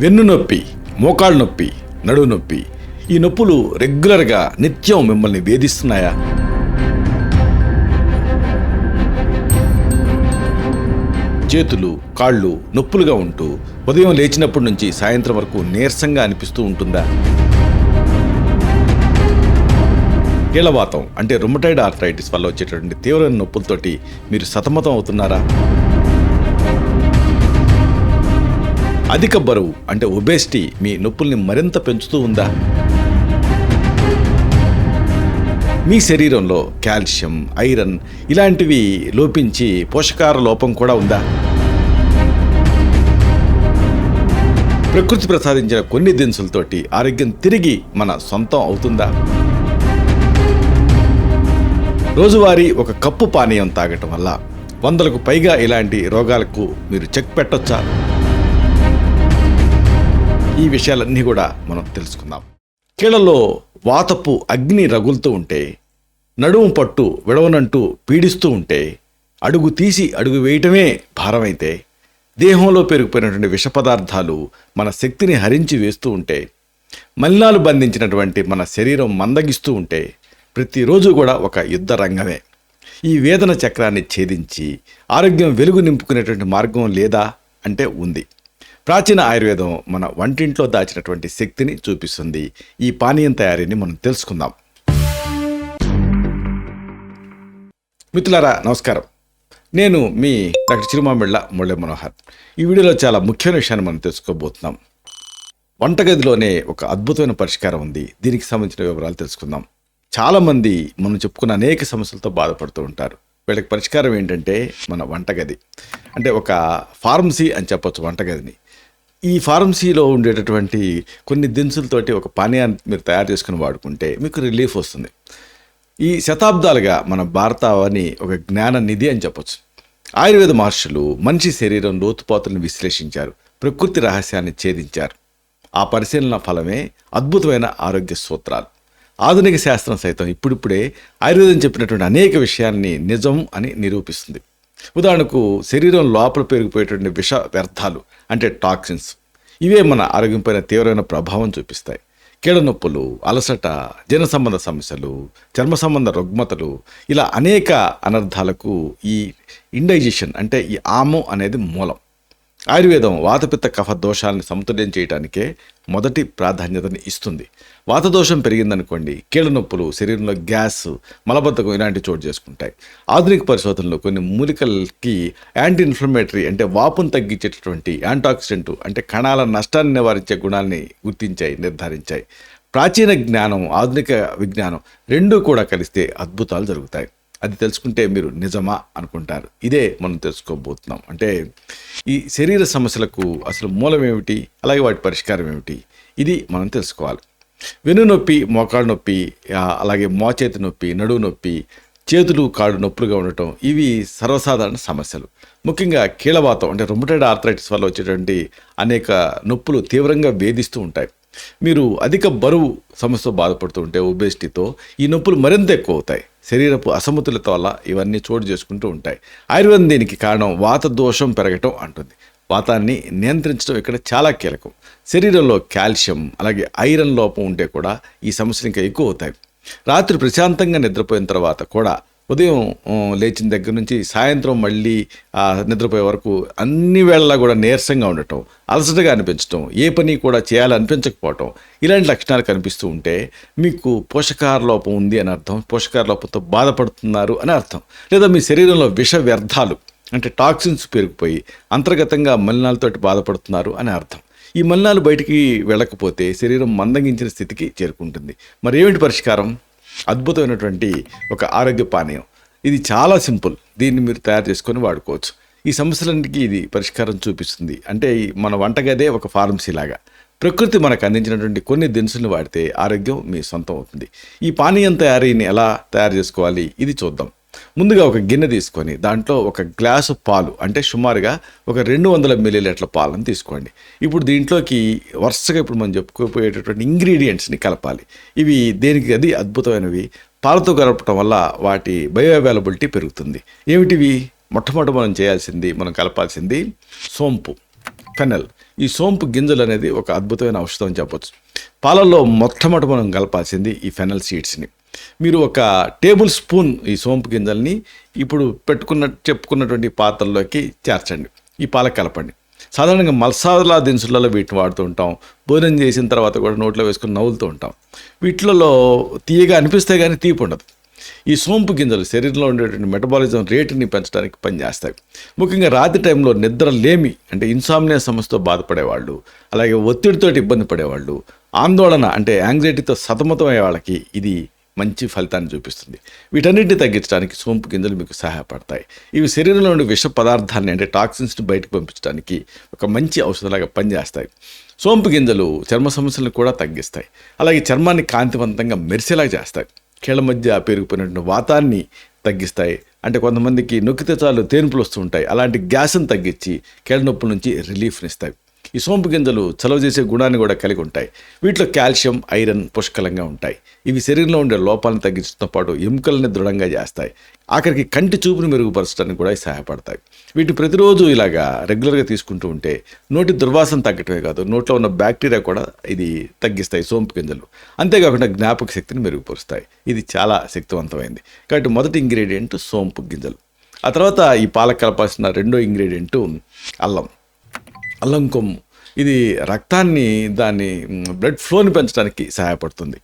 వెన్ను నొప్పి మోకాళ్ళ నొప్పి నడువు నొప్పి ఈ నొప్పులు రెగ్యులర్గా నిత్యం మిమ్మల్ని వేధిస్తున్నాయా? చేతులు కాళ్ళు నొప్పులుగా ఉంటూ ఉదయం లేచినప్పటి నుంచి సాయంత్రం వరకు నీరసంగా అనిపిస్తూ ఉంటుందా? కీళ్ళవాతం అంటే రుమటైడ్ ఆర్థరైటిస్ వల్ల వచ్చేటటువంటి తీవ్రమైన నొప్పులతోటి మీరు సతమతం అవుతున్నారా? అధిక బరువు అంటే ఒబేసిటీ మీ నొప్పుల్ని మరింత పెంచుతూ ఉందా? మీ శరీరంలో కాల్షియం ఐరన్ ఇలాంటివి లోపించి పోషకార లోపం కూడా ఉందా? ప్రకృతి ప్రసాదించిన కొన్ని దినుసులతోటి ఆరోగ్యం తిరిగి మన సొంతం అవుతుందా? రోజువారీ ఒక కప్పు పానీయం తాగటం వల్ల వందలకు పైగా ఇలాంటి రోగాలకు మీరు చెక్ పెట్టొచ్చా? ఈ విషయాలన్నీ కూడా మనం తెలుసుకుందాం. కీళ్ళలో వాతపు అగ్ని రగులుతూ ఉంటే నడుము పట్టు విడవనంటూ పీడిస్తూ ఉంటే అడుగు తీసి అడుగు వేయటమే భారమైతే దేహంలో పెరిగిపోయినటువంటి విష పదార్థాలు మన శక్తిని హరించి వేస్తూ ఉంటే మలినాలు బంధించినటువంటి మన శరీరం మందగిస్తూ ఉంటే ప్రతిరోజు కూడా ఒక యుద్ధ రంగమే. ఈ వేదన చక్రాన్ని ఛేదించి ఆరోగ్యం వెలుగు నింపుకునేటువంటి మార్గం లేదా అంటే ఉంది. ప్రాచీన ఆయుర్వేదం మన వంటింట్లో దాచినటువంటి శక్తిని చూపిస్తుంది. ఈ పానీయం తయారీని మనం తెలుసుకుందాం. మిత్రులారా నమస్కారం. నేను మీ డాక్టర్ చిరుమామిళ్ళ ముళ్ళె మనోహర్. ఈ వీడియోలో చాలా ముఖ్యమైన విషయాన్ని మనం తెలుసుకోబోతున్నాం. వంటగదిలోనే ఒక అద్భుతమైన పరిష్కారం ఉంది. దీనికి సంబంధించిన వివరాలు తెలుసుకుందాం. చాలామంది మనం చెప్పుకున్న అనేక సమస్యలతో బాధపడుతూ ఉంటారు. వీళ్ళకి పరిష్కారం ఏంటంటే మన వంటగది. అంటే ఒక ఫార్మసీ అని చెప్పొచ్చు వంటగదిని. ఈ ఫార్మసీలో ఉండేటటువంటి కొన్ని దినుసులతోటి ఒక పానీయాన్ని మీరు తయారు చేసుకుని వాడుకుంటే మీకు రిలీఫ్ వస్తుంది. ఈ శతాబ్దాలుగా మన భారతావని ఒక జ్ఞాన నిధి అని చెప్పొచ్చు. ఆయుర్వేద మహర్షులు మనిషి శరీరం లోతుపాతులను విశ్లేషించారు ప్రకృతి రహస్యాన్ని ఛేదించారు. ఆ పరిశీలన ఫలమే అద్భుతమైన ఆరోగ్య సూత్రాలు. ఆధునిక శాస్త్రం సైతం ఇప్పుడిప్పుడే ఆయుర్వేదం చెప్పినటువంటి అనేక విషయాన్ని నిజం అని నిరూపిస్తుంది. ఉదాహరణకు శరీరం లోపల పెరిగిపోయేటువంటి విష వ్యర్థాలు అంటే టాక్సిన్స్ ఇవే మన ఆరోగ్యంపైన తీవ్రమైన ప్రభావం చూపిస్తాయి. కీళ్ళ నొప్పులు అలసట జన సంబంధ సమస్యలు చర్మ సంబంధ రుగ్మతలు ఇలా అనేక అనర్థాలకు ఈ ఇండైజెషన్ అంటే ఈ ఆము అనేది మూలం. ఆయుర్వేదం వాతపిత్త కఫ దోషాలను సమతుల్యం చేయడానికే మొదటి ప్రాధాన్యతని ఇస్తుంది. వాతదోషం పెరిగిందనుకోండి కీళ్ళ నొప్పులు శరీరంలో గ్యాస్ మలబద్ధకం ఇలాంటి చోటు చేసుకుంటాయి. ఆధునిక పరిశోధనలో కొన్ని మూలికలకి యాంటీ ఇన్ఫ్లమేటరీ అంటే వాపును తగ్గించేటటువంటి యాంటాక్సిడెంట్ అంటే కణాల నష్టాన్ని నివారించే గుణాలని గుర్తించాయి నిర్ధారించాయి. ప్రాచీన జ్ఞానం ఆధునిక విజ్ఞానం రెండూ కూడా కలిస్తే అద్భుతాలు జరుగుతాయి. అది తెలుసుకుంటే మీరు నిజమా అనుకుంటారు. ఇదే మనం తెలుసుకోబోతున్నాం. అంటే ఈ శరీర సమస్యలకు అసలు మూలం ఏమిటి? అలాగే వాటి పరిష్కారం ఏమిటి? ఇది మనం తెలుసుకోవాలి. వెను నొప్పి మోకాళ్ళ నొప్పి అలాగే మోచేతి నొప్పి నడువు నొప్పి చేతులు కాళ్ళు నొప్పులుగా ఉండటం ఇవి సర్వసాధారణ సమస్యలు. ముఖ్యంగా కీళ్ళవాతం అంటే రొమటైడ్ ఆర్థరైటిస్ వల్ల వచ్చేటువంటి అనేక నొప్పులు తీవ్రంగా వేధిస్తూ ఉంటాయి. మీరు అధిక బరువు సమస్యతో బాధపడుతూ ఉంటే ఒబేసిటీతో ఈ నొప్పులు మరింత ఎక్కువ అవుతాయి. శరీరపు అసమతులత వల్ల ఇవన్నీ చోటు చేసుకుంటూ ఉంటాయి. ఆయుర్వేదం దీనికి కారణం వాత దోషం పెరగటం అంటుంది. వాతాన్ని నియంత్రించడం ఇక్కడ చాలా కీలకం. శరీరంలో కాల్షియం అలాగే ఐరన్ లోపం ఉంటే కూడా ఈ సమస్యలు ఇంకా ఎక్కువ అవుతాయి. రాత్రి ప్రశాంతంగా నిద్రపోయిన తర్వాత కూడా ఉదయం లేచిన దగ్గర నుంచి సాయంత్రం మళ్ళీ నిద్రపోయే వరకు అన్ని వేళలా కూడా నీరసంగా ఉండటం అలసటగా అనిపించటం ఏ పని కూడా చేయాలనిపించకపోవటం ఇలాంటి లక్షణాలు కనిపిస్తూ ఉంటే మీకు పోషకాహార లోపం ఉంది అని అర్థం పోషకాహార లోపంతో బాధపడుతున్నారు అని అర్థం. లేదా మీ శరీరంలో విష వ్యర్థాలు అంటే టాక్సిన్స్ పెరిగిపోయి అంతర్గతంగా మలినాలతోటి బాధపడుతున్నారు అని అర్థం. ఈ మలినాలు బయటికి వెళ్ళకపోతే శరీరం మందగించిన స్థితికి చేరుకుంటుంది. మరి ఏమిటి పరిష్కారం? అద్భుతమైనటువంటి ఒక ఆరోగ్య పానీయం. ఇది చాలా సింపుల్. దీన్ని మీరు తయారు చేసుకొని వాడుకోవచ్చు. ఈ సమస్యలన్నిటికీ ఇది పరిష్కారం చూపిస్తుంది. అంటే మన వంటగదే ఒక ఫార్మసీ లాగా. ప్రకృతి మనకు అందించినటువంటి కొన్ని దినుసులు వాడితే ఆరోగ్యం మీ సొంతం అవుతుంది. ఈ పానీయం తయారీని ఎలా తయారు చేసుకోవాలి? ఇది చూద్దాం. ముందుగా ఒక గిన్నె తీసుకొని దాంట్లో ఒక గ్లాసు పాలు అంటే సుమారుగా ఒక రెండు వందల మిల్లీలీటర్ల పాలను తీసుకోండి. ఇప్పుడు దీంట్లోకి వరుసగా ఇప్పుడు మనం చెప్పుకోపోయేటటువంటి ఇంగ్రీడియంట్స్ని కలపాలి. ఇవి దేనికి అది అద్భుతమైనవి? పాలతో కలపటం వల్ల వాటి బయో అవైలబిలిటీ పెరుగుతుంది. ఏమిటివి? మొట్టమొదటి మనం చేయాల్సింది మనం కలపాల్సింది సోంపు ఫెనల్ ఈ సోంపు గింజలు అనేది ఒక అద్భుతమైన ఔషధం అని చెప్పొచ్చు. పాలల్లో మొట్టమొదటి మనం కలపాల్సింది ఈ ఫెనల్ సీడ్స్ని. మీరు ఒక టేబుల్ స్పూన్ ఈ సోంపు గింజల్ని ఇప్పుడు పెట్టుకున్న చెప్పుకున్నటువంటి పాత్రలోకి చేర్చండి. ఈ పాలకు కలపండి. సాధారణంగా మల్సాదులా దినుసులలో వీటిని వాడుతూ ఉంటాం. భోజనం చేసిన తర్వాత కూడా నోట్లో వేసుకుని నవ్వులుతూ ఉంటాం. వీటిలలో తీయగా అనిపిస్తే కానీ తీపి ఉండదు. ఈ సోంపు గింజలు శరీరంలో ఉండేటువంటి మెటబాలిజం రేటుని పెంచడానికి పనిచేస్తాయి. ముఖ్యంగా రాత్రి టైంలో నిద్ర లేమి అంటే ఇన్సామ్నియా సమస్యతో బాధపడేవాళ్ళు అలాగే ఒత్తిడితో ఇబ్బంది పడేవాళ్ళు ఆందోళన అంటే యాంగ్జైటీతో సతమతమయ్యే వాళ్ళకి ఇది మంచి ఫలితాన్ని చూపిస్తుంది. వీటన్నిటిని తగ్గించడానికి సోంపు గింజలు మీకు సహాయపడతాయి. ఇవి శరీరంలోని విష పదార్థాన్ని అంటే టాక్సిన్స్ని బయటకు పంపించడానికి ఒక మంచి ఔషధంలాగా పనిచేస్తాయి. సోంపు గింజలు చర్మ సమస్యలను కూడా తగ్గిస్తాయి. అలాగే చర్మాన్ని కాంతివంతంగా మెరిసేలా చేస్తాయి. కీళ్ళ మధ్య పెరిగిపోయినటువంటి వాతాన్ని తగ్గిస్తాయి. అంటే కొంతమందికి నొక్కితే చాలు తేనుపులు వస్తూ ఉంటాయి. అలాంటి గ్యాస్ని తగ్గించి కీళ్ళ నొప్పుల నుంచి రిలీఫ్నిస్తాయి ఈ సోంపు గింజలు చలవ చేసే గుణాన్ని కూడా కలిగి ఉంటాయి. వీటిలో కాల్షియం ఐరన్ పుష్కలంగా ఉంటాయి. ఇవి శరీరంలో ఉండే లోపాలను తగ్గించడంతో పాటు ఎముకల్ని దృఢంగా చేస్తాయి. ఆఖరికి కంటి చూపును మెరుగుపరచడానికి కూడా సహాయపడతాయి. వీటిని ప్రతిరోజు ఇలాగా రెగ్యులర్గా తీసుకుంటూ ఉంటే నోటి దుర్వాసన తగ్గటమే కాదు నోట్లో ఉన్న బ్యాక్టీరియా కూడా ఇది తగ్గిస్తాయి సోంపు గింజలు. అంతేకాకుండా జ్ఞాపక శక్తిని మెరుగుపరుస్తాయి. ఇది చాలా శక్తివంతమైంది. కాబట్టి మొదటి ఇంగ్రీడియంట్ సోంపు గింజలు. ఆ తర్వాత ఈ పాలక కలపాల్సిన రెండో ఇంగ్రీడియంట్ అల్లం. అల్లం కొమ్ము ఇది రక్తాన్ని దాన్ని బ్లడ్ ఫ్లోని పెంచడానికి సహాయపడుతుంది.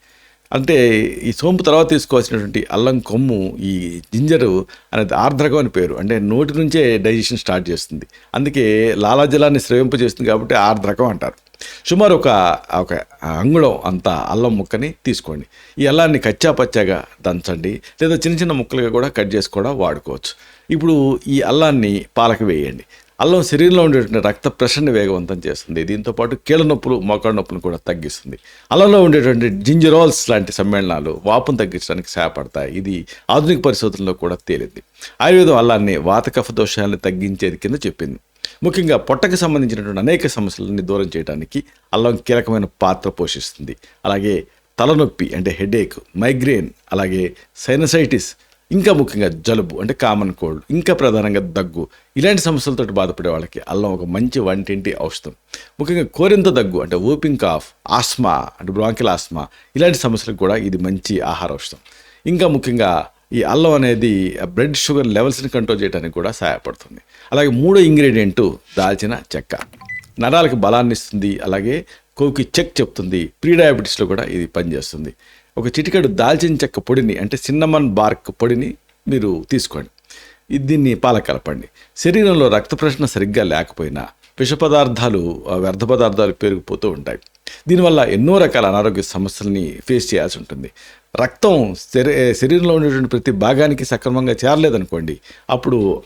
అంటే ఈ సోంపు తర్వాత తీసుకోవాల్సినటువంటి అల్లం కొమ్ము ఈ జింజరు అనేది ఆర్ద్రకం అని పేరు. అంటే నోటి నుంచే డైజెషన్ స్టార్ట్ చేస్తుంది. అందుకే లాలాజలాన్ని స్రవింపజేస్తుంది కాబట్టి ఆర్ద్రకం అంటారు. సుమారు ఒక ఒక అంగుళం అంత అల్లం ముక్కని తీసుకోండి. ఈ అల్లాన్ని కచ్చా పచ్చాగా దంచండి. లేదా చిన్న చిన్న ముక్కలుగా కూడా కట్ చేసి కూడా వాడుకోవచ్చు. ఇప్పుడు ఈ అల్లాన్ని పాలకు వేయండి. అల్లం శరీరంలో ఉండేటువంటి రక్త ప్రెషర్ని వేగవంతం చేస్తుంది. దీంతో పాటు కీళ్ళ నొప్పులు మోకాళ్ళ నొప్పులు కూడా తగ్గిస్తుంది. అల్లంలో ఉండేటువంటి జింజరాల్స్ లాంటి సమ్మేళనాలు వాపును తగ్గించడానికి సహాయపడతాయి. ఇది ఆధునిక పరిశోధనలో కూడా తేలింది. ఆయుర్వేదం అల్లాన్ని వాతకఫ దోషాలను తగ్గించేది కింద చెప్పింది. ముఖ్యంగా పొట్టకు సంబంధించినటువంటి అనేక సమస్యలని దూరం చేయడానికి అల్లం కీలకమైన పాత్ర పోషిస్తుంది. అలాగే తలనొప్పి అంటే హెడేక్ మైగ్రేన్ అలాగే సైనసైటిస్ ఇంకా ముఖ్యంగా జలుబు అంటే కామన్ కోల్డ్ ఇంకా ప్రధానంగా దగ్గు ఇలాంటి సమస్యలతో బాధపడే వాళ్ళకి అల్లం ఒక మంచి వంటింటి ఔషధం. ముఖ్యంగా కోరింత దగ్గు అంటే ఓపింగ్ కాఫ్ ఆస్మా అంటే బ్రాంకిల్ ఆస్మా ఇలాంటి సమస్యలకు కూడా ఇది మంచి ఆహార ఔషధం. ఇంకా ముఖ్యంగా ఈ అల్లం అనేది బ్లడ్ షుగర్ లెవెల్స్ని కంట్రోల్ చేయడానికి కూడా సహాయపడుతుంది. అలాగే మూడో ఇంగ్రీడియంట్ దాల్చిన చెక్క. నరాలకు బలాన్ని ఇస్తుంది అలాగే కొవ్వుకి చెక్ చెప్తుంది ప్రీ డయాబెటీస్లో కూడా ఇది పనిచేస్తుంది. ఒక చిటికెడు దాల్చిన చెక్క పొడిని అంటే సిన్నమన్ బార్క్ పొడిని మీరు తీసుకోండి. దీన్ని పాల కలపండి. శరీరంలో రక్త ప్రశ్న సరిగ్గా లేకపోయినా విష పదార్థాలు ఆ వ్యర్థ పదార్థాలు పెరిగిపోతూ ఉంటాయి. దీనివల్ల ఎన్నో రకాల అనారోగ్య సమస్యల్ని ఫేస్ చేయాల్సి ఉంటుంది. రక్తం శరీ శరీరంలో ఉండేటువంటి ప్రతి భాగానికి సక్రమంగా చేరలేదనుకోండి అప్పుడు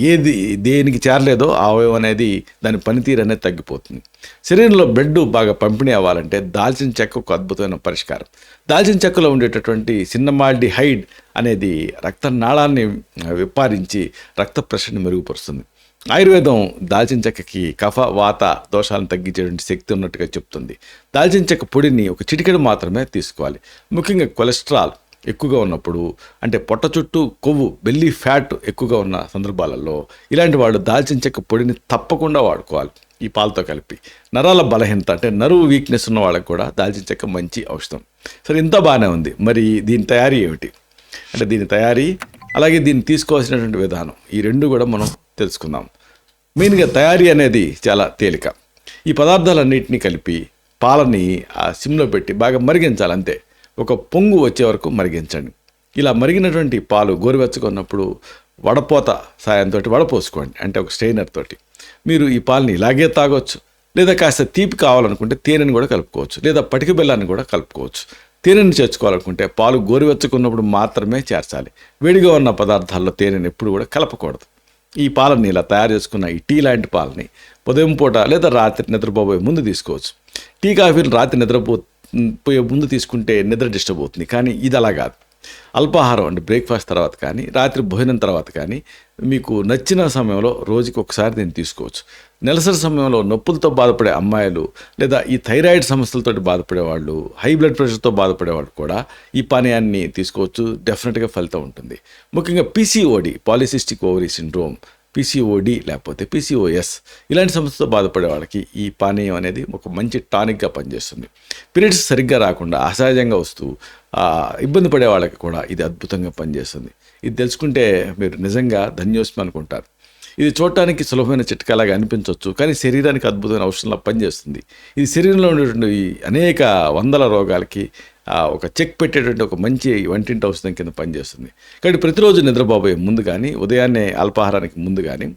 ఏది దేనికి చేరలేదో అవయవం అనేది దాని పనితీరు అనేది తగ్గిపోతుంది. శరీరంలో బ్లడ్ బాగా పంపిణీ అవ్వాలంటే దాల్చిన చెక్క ఒక అద్భుతమైన పరిష్కారం. దాల్చిన చెక్కలో ఉండేటటువంటి సిన్నమాల్డిహైడ్ అనేది రక్త నాళాన్ని విప్పారించి రక్త ప్రెషర్ని మెరుగుపరుస్తుంది. ఆయుర్వేదం దాల్చిన చెక్కకి కఫ వాత దోషాలను తగ్గించేటువంటి శక్తి ఉన్నట్టుగా చెప్తుంది. దాల్చిన చెక్క పొడిని ఒక చిటికెడు మాత్రమే తీసుకోవాలి. ముఖ్యంగా కొలెస్ట్రాల్ ఎక్కువగా ఉన్నప్పుడు అంటే పొట్ట చుట్టూ కొవ్వు బెల్లీ ఫ్యాట్ ఎక్కువగా ఉన్న సందర్భాలలో ఇలాంటి వాళ్ళు దాల్చిన చెక్క పొడిని తప్పకుండా వాడుకోవాలి ఈ పాలతో కలిపి. నరాల బలహీనత అంటే నరువు వీక్నెస్ ఉన్న వాళ్ళకి కూడా దాల్చిన చెక్క మంచి ఔషధం. సరే ఇంత బాగానే ఉంది. మరి దీని తయారీ ఏమిటి? అంటే దీని తయారీ అలాగే దీన్ని తీసుకోవాల్సినటువంటి విధానం ఈ రెండు కూడా మనం తెలుసుకుందాం. మెయిన్గా తయారీ అనేది చాలా తేలిక. ఈ పదార్థాలన్నింటినీ కలిపి పాలని ఆ సిమ్లో పెట్టి బాగా మరిగించాలి అంతే. ఒక పొంగు వచ్చే వరకు మరిగించండి. ఇలా మరిగినటువంటి పాలు గోరువెచ్చగొన్నప్పుడు వడపోత సాయంతో వడపోసుకోండి అంటే ఒక స్ట్రెయినర్ తోటి. మీరు ఈ పాలని ఇలాగే తాగొచ్చు లేదా కాస్త తీపి కావాలనుకుంటే తేనెని కూడా కలుపుకోవచ్చు లేదా పటిక బెల్లాన్ని కూడా కలుపుకోవచ్చు. తేనెని చేర్చుకోవాలనుకుంటే పాలు గోరువెచ్చుకున్నప్పుడు మాత్రమే చేర్చాలి. వేడిగా ఉన్న పదార్థాల్లో తేనెని ఎప్పుడు కూడా కలపకూడదు. ఈ పాలని ఇలా తయారు చేసుకున్న ఈ టీ లాంటి పాలని ఉదయం పూట లేదా రాత్రి నిద్రపోబోయే ముందు తీసుకోవచ్చు. టీ కాఫీలు రాత్రి నిద్రపో పోయే ముందు తీసుకుంటే నిద్ర డిస్టర్బ్ అవుతుంది. కానీ ఇది అలా కాదు. అల్పాహారం అంటే బ్రేక్ఫాస్ట్ తర్వాత కానీ రాత్రి భోజనం తర్వాత కానీ మీకు నచ్చిన సమయంలో రోజుకి ఒకసారి దీన్ని తీసుకోవచ్చు. నెలసరి సమయంలో నొప్పులతో బాధపడే అమ్మాయిలు లేదా ఈ థైరాయిడ్ సమస్యలతో బాధపడే వాళ్ళు హై బ్లడ్ ప్రెషర్తో బాధపడేవాళ్ళు కూడా ఈ పానీయాన్ని తీసుకోవచ్చు. డెఫినెట్గా ఫలితం ఉంటుంది. ముఖ్యంగా PCOD polycystic ovary syndrome PCOD లేకపోతే పీసీఓఎస్ ఇలాంటి సమస్యతో బాధపడే వాళ్ళకి ఈ పానీయం అనేది ఒక మంచి టానిక్గా పనిచేస్తుంది. పీరియడ్స్ సరిగ్గా రాకుండా అసహజంగా వస్తూ ఇబ్బంది పడే వాళ్ళకి కూడా ఇది అద్భుతంగా పనిచేస్తుంది. ఇది తెలుసుకుంటే మీరు నిజంగా ధన్యోస్మి అనుకుంటారు. ఇది చూడటానికి సులభమైన చిట్కాలాగా అనిపించవచ్చు కానీ శరీరానికి అద్భుతమైన ఔషధంలా పనిచేస్తుంది. ఇది శరీరంలో ఉండేటువంటి ఈ అనేక వందల రోగాలకి ఒక చెక్ పెట్టేటువంటి ఒక మంచి వంటింటి ఔషధం కింద పనిచేస్తుంది. కాబట్టి ప్రతిరోజు నిద్రపోబోయే ముందు కానీ ఉదయాన్నే అల్పాహారానికి ముందు కానీ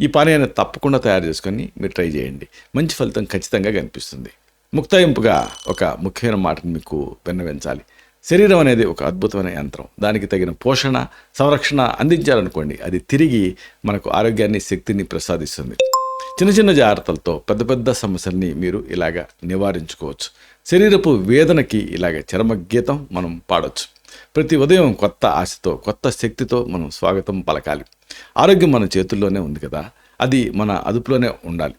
ఈ పానీయాన్ని తప్పకుండా తయారు చేసుకొని మీరు ట్రై చేయండి. మంచి ఫలితం ఖచ్చితంగా కనిపిస్తుంది. ముక్తాయింపుగా ఒక ముఖ్యమైన మాటను మీకు విన్నవించాలి. శరీరం అనేది ఒక అద్భుతమైన యంత్రం. దానికి తగిన పోషణ సంరక్షణ అందించాలనుకోండి అది తిరిగి మనకు ఆరోగ్యాన్ని శక్తిని ప్రసాదిస్తుంది. చిన్న చిన్న జాగ్రత్తలతో పెద్ద పెద్ద సమస్యల్ని మీరు ఇలాగ నివారించుకోవచ్చు. శరీరపు వేదనకి ఇలాగ చరమగీతం మనం పాడొచ్చు. ప్రతి ఉదయం కొత్త ఆశతో కొత్త శక్తితో మనం స్వాగతం పలకాలి. ఆరోగ్యం మన చేతుల్లోనే ఉంది కదా? అది మన అదుపులోనే ఉండాలి.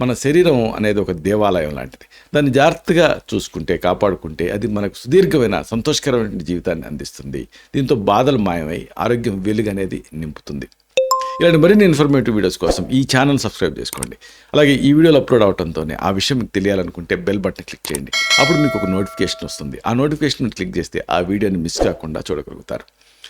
మన శరీరం అనేది ఒక దేవాలయం లాంటిది. దాన్ని జాగ్రత్తగా చూసుకుంటే కాపాడుకుంటే అది మనకు సుదీర్ఘమైన సంతోషకరమైన జీవితాన్ని అందిస్తుంది. దీంతో బాధలు మాయమై ఆరోగ్యం వెలుగు అనేది నింపుతుంది. ఇలాంటి మరిన్ని ఇన్ఫర్మేటివ్ వీడియోస్ కోసం ఈ ఛానల్ సబ్స్క్రైబ్ చేసుకోండి. అలాగే ఈ వీడియోలు అప్లోడ్ అవడంతోనే ఆ విషయం మీకు తెలియాలనుకుంటే బెల్ బటన్ క్లిక్ చేయండి. అప్పుడు మీకు ఒక నోటిఫికేషన్ వస్తుంది. ఆ నోటిఫికేషన్ క్లిక్ చేస్తే ఆ వీడియోని మిస్ కాకుండా చూడగలుగుతారు.